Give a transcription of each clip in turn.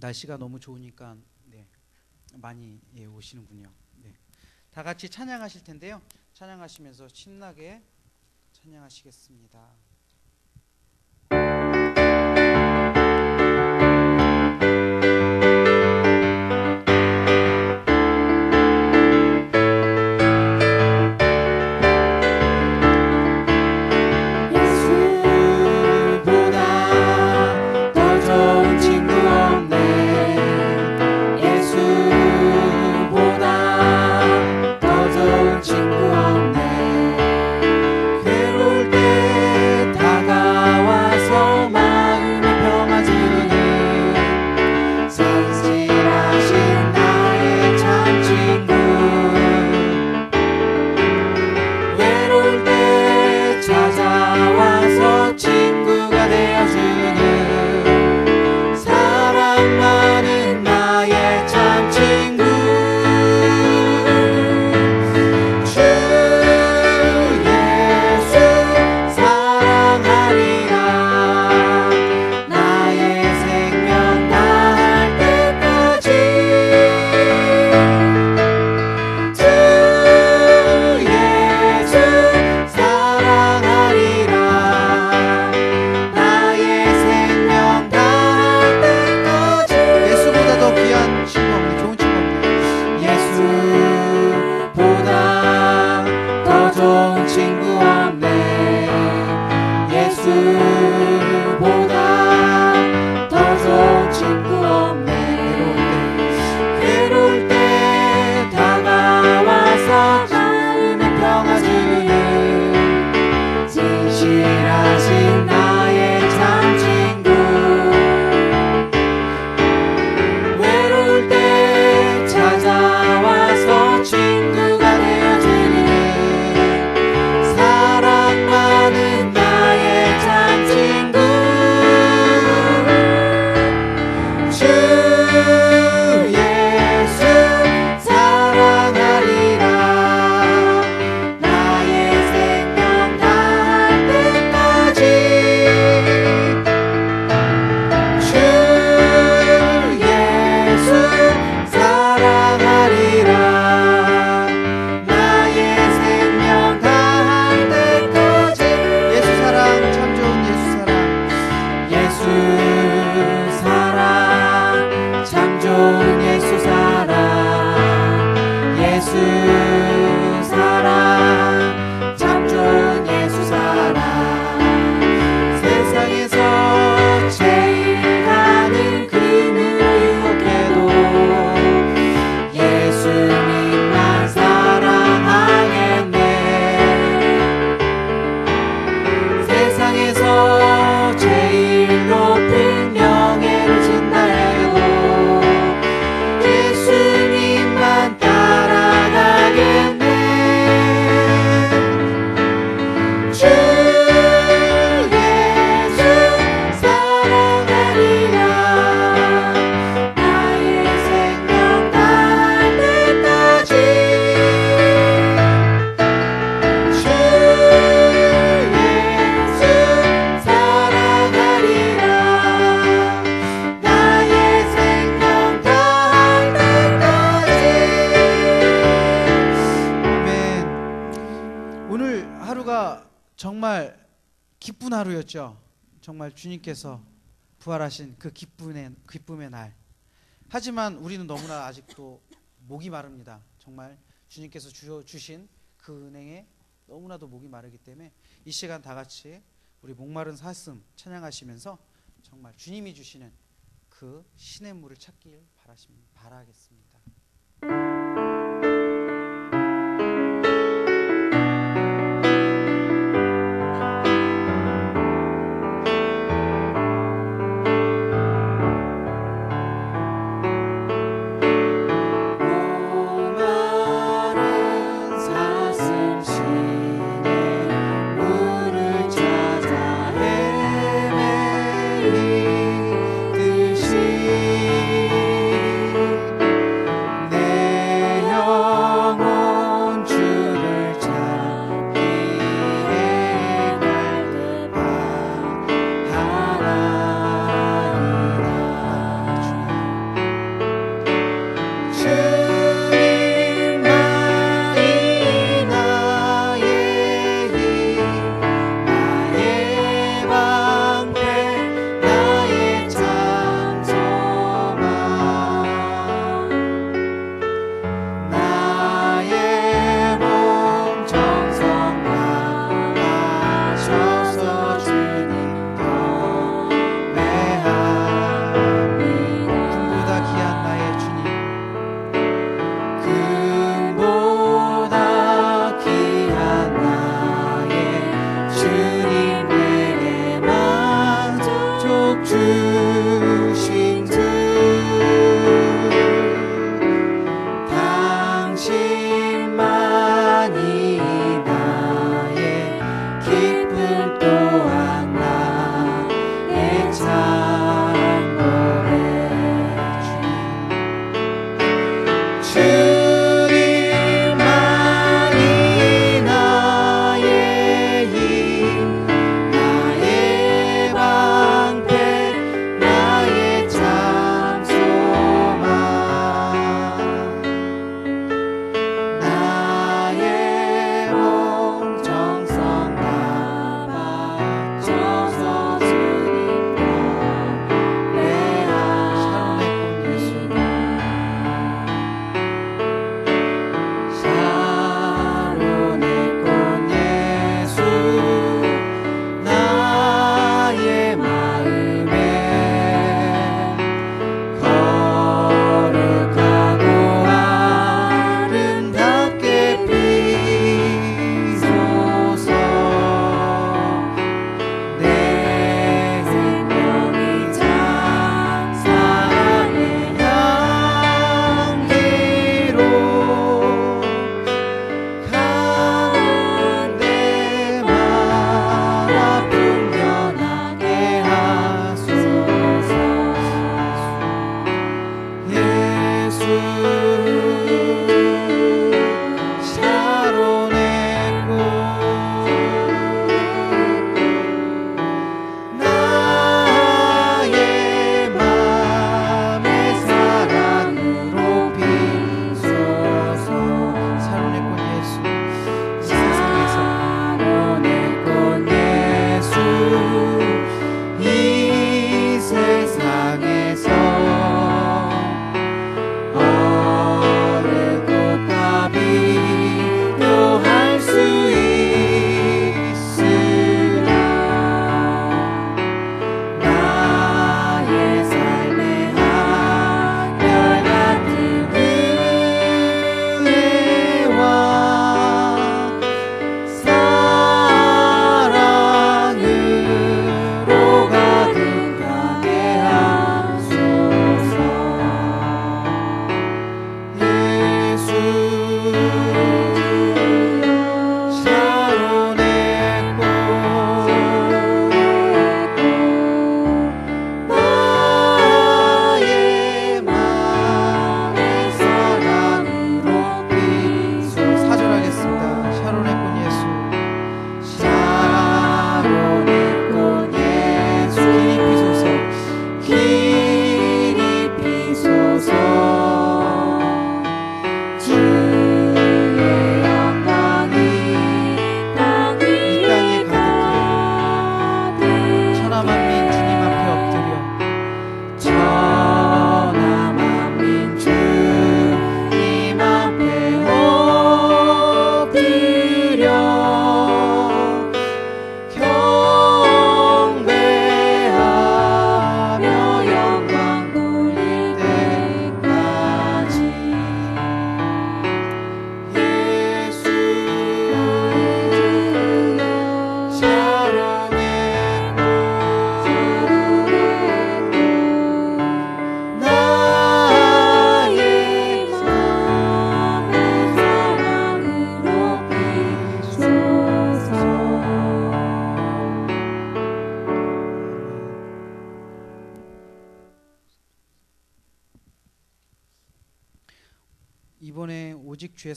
날씨가 너무 좋으니까 네, 많이 예, 오시는군요. 네. 다 같이 찬양하실 텐데요. 찬양하시면서 신나게 찬양하시겠습니다. 하루가 정말 기쁜 하루였죠. 정말 주님께서 부활하신 그 기쁨의, 기쁨의 날. 하지만 우리는 너무나 아직도 목이 마릅니다. 정말 주님께서 주신 그 은행에 너무나도 목이 마르기 때문에 이 시간 다 같이 우리 목마른 사슴 찬양하시면서 정말 주님이 주시는 그 신의 물을 찾길 바라십니다. 바라겠습니다.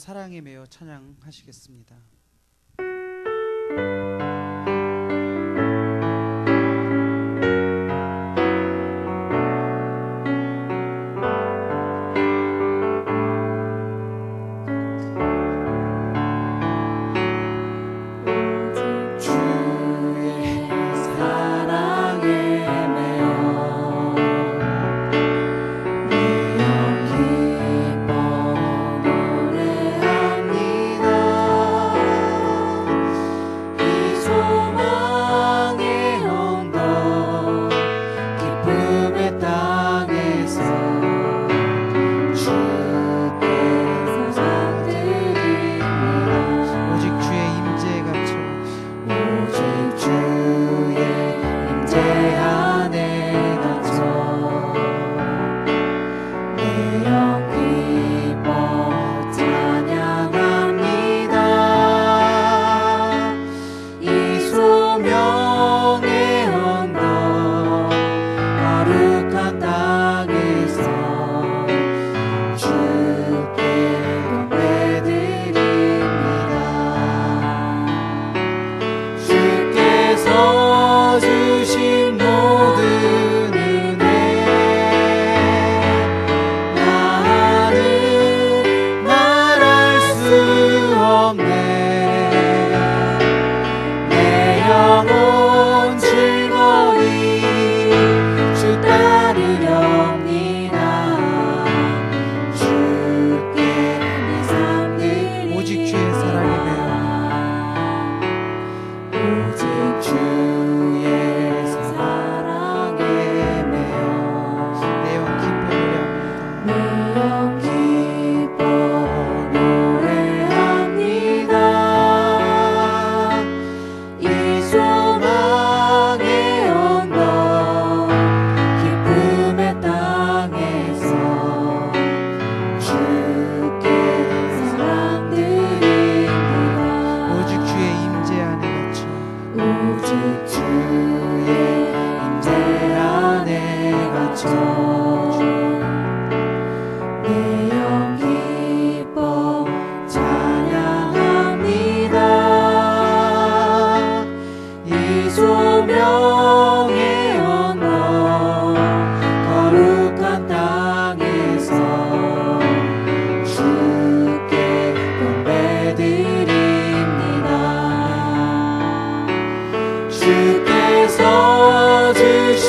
사랑에 매여 찬양하시겠습니다.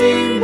machine.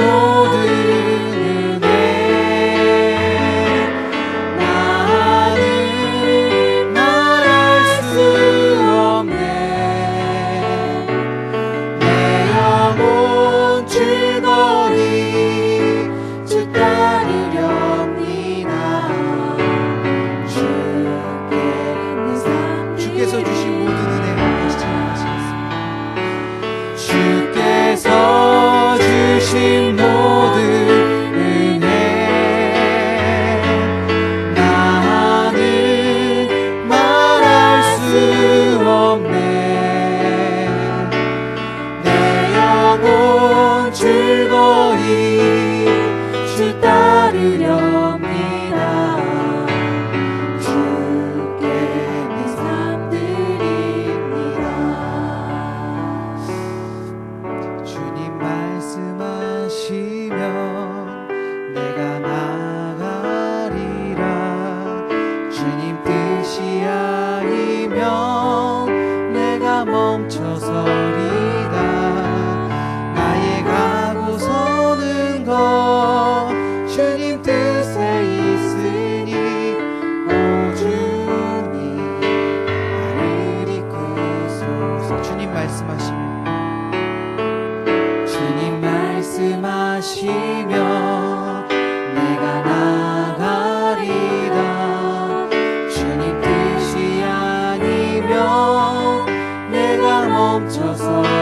멈춰서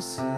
sozinho.